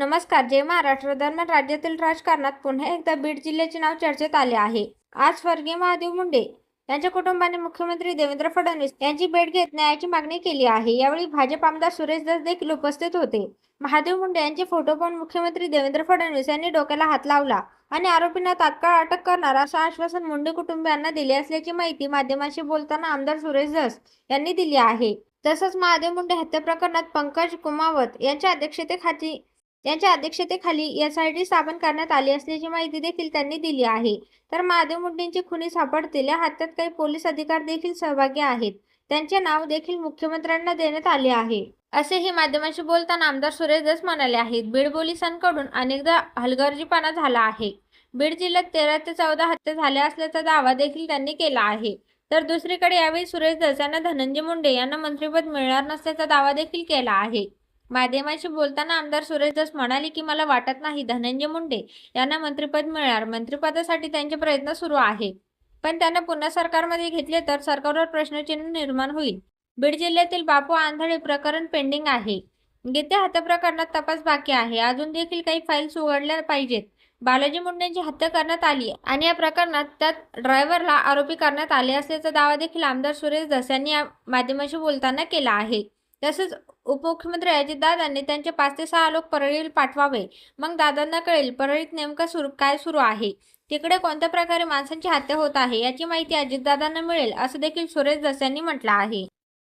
नमस्कार जय महाराष्ट्र. दरम्यान राज्यातील राजकारणात पुन्हा एकदा बीड जिल्ह्याचे नाव चर्चेत आले आहे. आज स्वर्गीय महादेव मुंडे यांच्या कुटुंबाने मुख्यमंत्री देवेंद्र फडणवीस यांची भेट घेत न्यायाची मागणी केली आहे. यावेळी भाजप आमदार सुरेश दस देखील उपस्थित होते. महादेव मुंडे यांचे फोटो पाहून मुख्यमंत्री देवेंद्र फडणवीस यांनी डोक्याला हात लावला आणि आरोपींना तात्काळ अटक करणार असं आश्वासन मुंडे कुटुंबियांना दिले असल्याची माहिती माध्यमांशी बोलताना आमदार सुरेश दास यांनी दिली आहे. तसंच महादेव मुंडे हत्या प्रकरणात पंकज कुमावत यांच्या अध्यक्षतेखाली यांच्या अध्यक्षतेखाली एसआयटी स्थापन करण्यात आली असल्याची माहिती देखील त्यांनी दिली आहे. तर महादेव मुंडेंची खुनी सापडतील या हत्यात काही पोलीस अधिकार देखील सहभागी आहेत. त्यांचे नाव देखील मुख्यमंत्र्यांना देण्यात आले आहे. असेही माध्यमांशी बोलताना आमदार सुरेश दस म्हणाले आहेत बीड पोलिसांकडून अनेकदा हलगर्जीपणा झाला आहे. बीड जिल्ह्यात तेरा ते चौदा हत्या झाल्या असल्याचा दावा देखील त्यांनी केला आहे. तर दुसरीकडे यावेळी सुरेश दस यांना धनंजय मुंडे यांना मंत्रिपद मिळणार नसल्याचा दावा देखील केला आहे. माध्यमांशी बोलताना आमदार सुरेश दास म्हणाले की मला वाटत नाही धनंजय मुंडे यांना मंत्रिपद मिळणार. मंत्रिपदासाठी त्यांचे प्रयत्न सुरू आहे पण त्यांना पुन्हा सरकारमध्ये घेतले तर सरकारवर प्रश्नचिन्ह निर्माण होईल. बीड जिल्ह्यातील बापू आंधळे प्रकरण पेंडिंग आहे. गीते हत्या प्रकरणात तपास बाकी आहे. अजून देखील काही फाईल्स उघडल्या पाहिजेत. बालाजी मुंडेंची हत्या करण्यात आली आणि या प्रकरणात त्यात ड्रायव्हरला आरोपी करण्यात आले असल्याचा दावा देखील आमदार सुरेश दस यांनी माध्यमाशी बोलताना केला आहे. तसेच उपमुख्यमंत्री अजितदादांनी त्यांचे पाच ते सहा लोक परळीला पाठवावे. मग दादांना कळेल परळीत नेमकं सुरू काय सुरू आहे? तिकडे कोणत्या प्रकारे माणसांची हत्या होत आहे याची माहिती अजितदादांना मिळेल असं देखील सुरेश दस यांनी म्हटलं आहे.